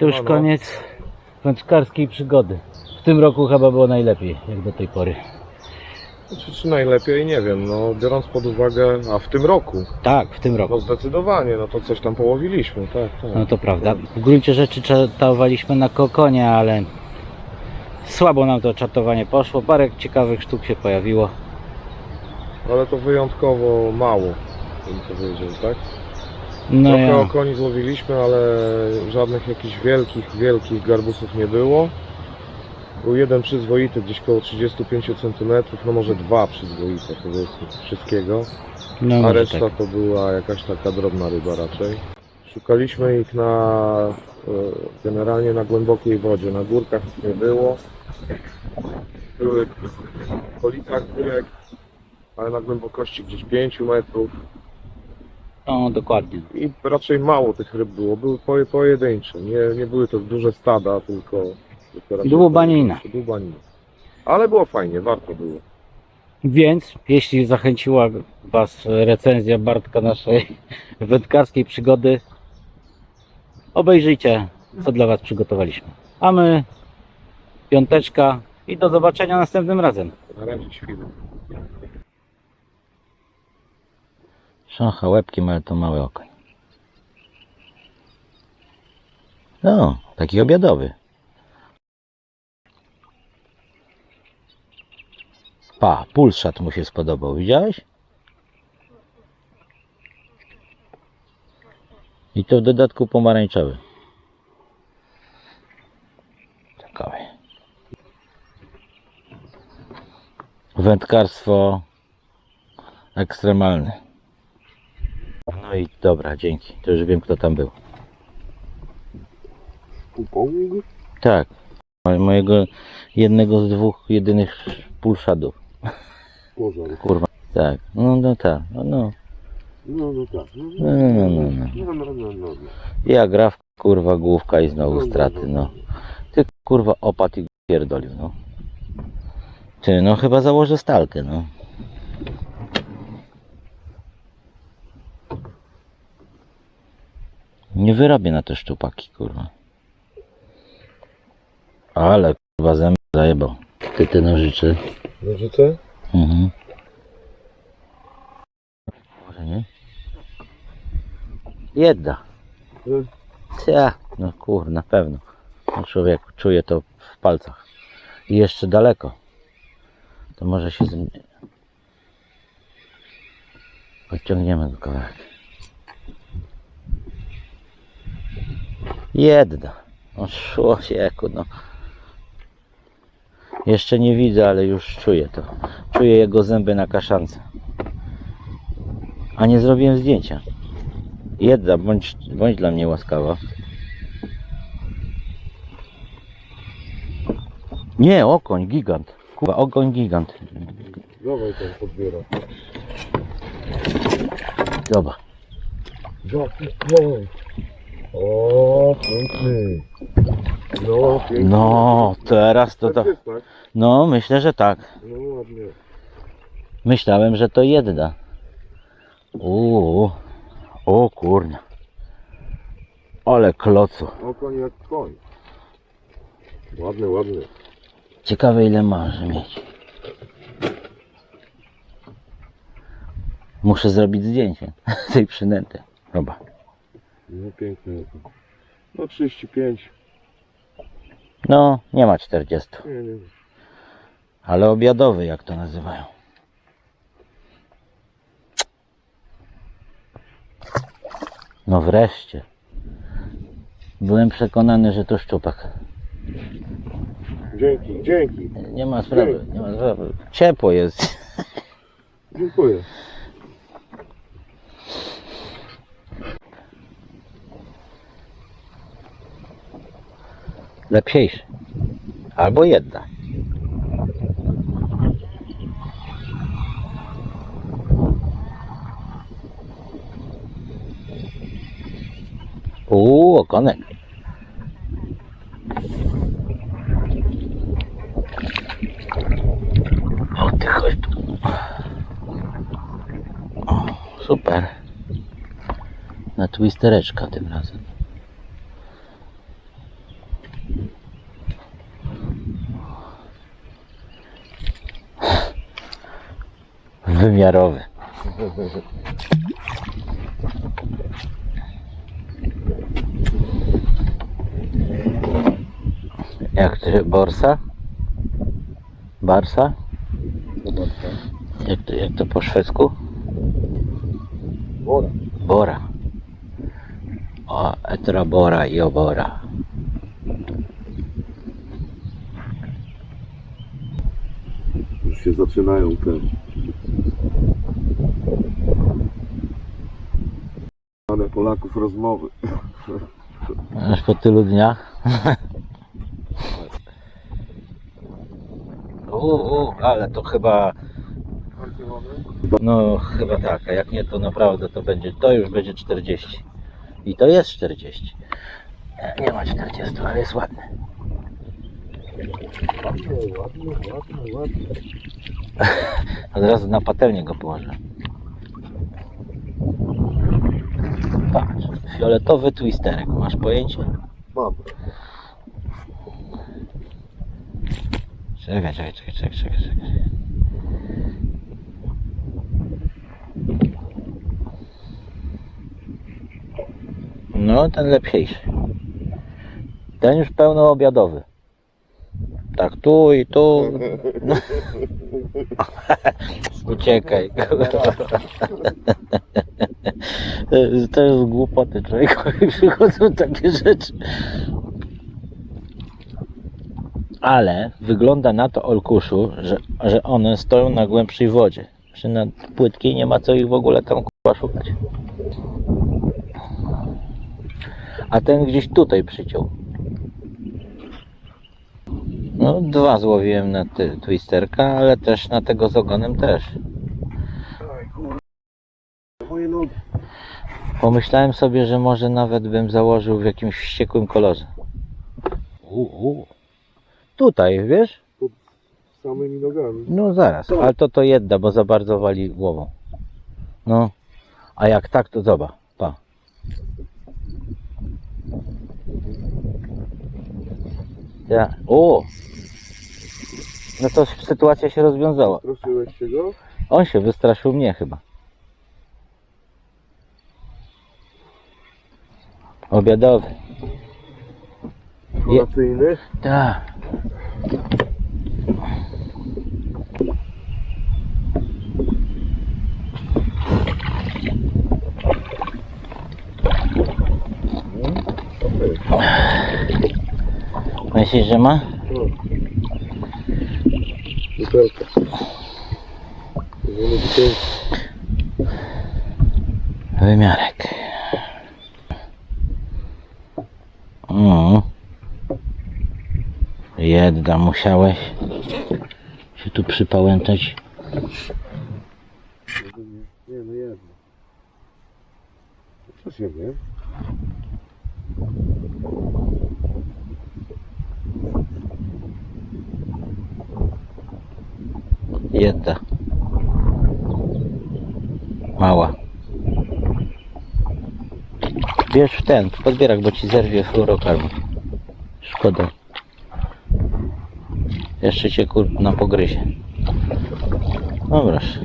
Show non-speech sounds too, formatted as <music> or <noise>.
To już No, koniec wędkarskiej przygody. W tym roku chyba było najlepiej, jak do tej pory. Czy, czy najlepiej, nie wiem, no biorąc pod uwagę, a w tym roku, Tak, w tym roku. no zdecydowanie, no to coś tam połowiliśmy, tak, tak. No to prawda. W gruncie rzeczy czatowaliśmy na kokonie, ale słabo nam to czatowanie poszło. Parę ciekawych sztuk się pojawiło. Ale to wyjątkowo mało, bym powiedział, tak? No Trochę ja, okoni złowiliśmy, ale żadnych jakichś wielkich, wielkich garbusów nie było. Był jeden przyzwoity, gdzieś koło 35 cm, no może dwa przyzwoite powiedzmy, wszystkiego. no A reszta tak. to była jakaś taka drobna ryba raczej. Szukaliśmy ich na, e, generalnie na głębokiej wodzie, na górkach ich nie było. Były w okolicach górek, ale na głębokości gdzieś 5 metrów No dokładnie. i raczej mało tych ryb było, były poje- pojedyncze, nie, nie były to duże stada, tylko... tylko Dłubanina. Dłubanina. Ale było fajnie, warto było. Więc jeśli zachęciła Was recenzja Bartka naszej <laughs> wędkarskiej przygody, obejrzyjcie, co dla Was przygotowaliśmy. A my, piąteczka i do zobaczenia następnym razem. Na razie świru. Szacha łebkiem, ale to mały okoń. No, taki obiadowy. Pa, pulszat mu się spodobał, widziałeś? I to w dodatku pomarańczowy. Ciekawe. Wędkarstwo ekstremalne. No i dobra, dzięki. To już wiem kto tam był. Kupą? Tak. mo- Mojego jednego z dwóch jedynych pulszadów. Pożar. Kurwa. Tak. No no tak. No, no. No, no tak. No, No, no, no, no. no, no, no, no. Ja gra w kurwa główka i znowu straty, no. Ty kurwa opat i pierdolił, no. Ty, no chyba założę stalkę, no. Nie wyrobię na te szczupaki, kurwa. Ale kurwa zęby zajebał. Ty te nożycze. Nożyce? Mhm. Może nie? Jedna. Mm. Ja, no kur, na pewno. No człowiek czuje to w palcach. I jeszcze daleko. To może się zm... Podciągniemy go kawałek. Jedna. O człowieku, no. Jeszcze nie widzę, ale już czuję to. Czuję jego zęby na kaszance. A nie zrobiłem zdjęcia. Jedna, bądź, bądź dla mnie łaskawa. Nie, okoń, gigant. Kurwa, okoń, gigant. Dawaj ten podbiera. Dobra. Koń. O, piękny. No, piękny. No, teraz to to. Tak jest, tak? No, myślę, że tak. No ładnie. Myślałem, że to jedna. Uuu. O kurna. Ale klocu. O, koń jak koń. Ładny, ładny. Ciekawe ile może mieć. Muszę zrobić zdjęcie <laughs> tej przynęty. Dobra. No piękny. No 35. No, nie ma 40. Nie, nie. Ale obiadowy, jak to nazywają. No wreszcie. Byłem przekonany, że to szczupak. Dzięki, dzięki. Nie ma sprawy, nie ma sprawy. Ciepło jest. <laughs> Dziękuję. Lepsiejszy. Albo jedna. Uuu, okonek. O ty chodź tu. O, super. Na twistereczka tym razem. Wymiarowy. Jak to Borsa? Barsa? Jak to, jak to po szwedzku? Bora. Bora. O, etra bora i obora. Już się zaczynają te. Polaków rozmowy. Aż po tylu dniach. Uuu, ale to chyba, no chyba tak, a jak nie to naprawdę to będzie, to już będzie 40. I to jest 40. Nie, ma 40, ale jest ładny. Ładnie, ładnie, ładnie, ładnie. <laughs> Od razu na patelnię go położę. Patrz, fioletowy twisterek, masz pojęcie? Mam. Czekaj, czekaj, czekaj, czekaj, czekaj, czekaj. No, ten lepsiejszy. Ten już pełnoobiadowy. Tak, tu i tu. No. <laughs> <laughs> Uciekaj. To <laughs> jest- To jest głupoty człowiekowi przychodzą takie rzeczy. Ale wygląda na to, Olkuszu, że, że one stoją na głębszej wodzie. Że na płytkiej nie ma co ich w ogóle tam kurwa szukać. A ten gdzieś tutaj przyciął. No, dwa złowiłem na twisterka, ale też na tego z ogonem też. Pomyślałem sobie, że może nawet bym założył w jakimś wściekłym kolorze. U, u. Tutaj, wiesz? Samymi nogami. No zaraz, ale to to jedda, bo za bardzo wali głową. No, a jak tak, to zobacz, pa. Ja, o! No to sytuacja się rozwiązała. Straszyłeś się go? On się wystraszył mnie chyba. Obiadowy. Kolacyjny? Tak. Myślisz, że ma? No. Wymiarek. O. Jedna musiałeś się tu przypałętać. Nie, no jedno. Co się wie? Jedna. Mała. Bierz w ten, podbierak, bo ci zerwie fluorokarm. Szkoda. Jeszcze cię kur na pogryzie. No proszę.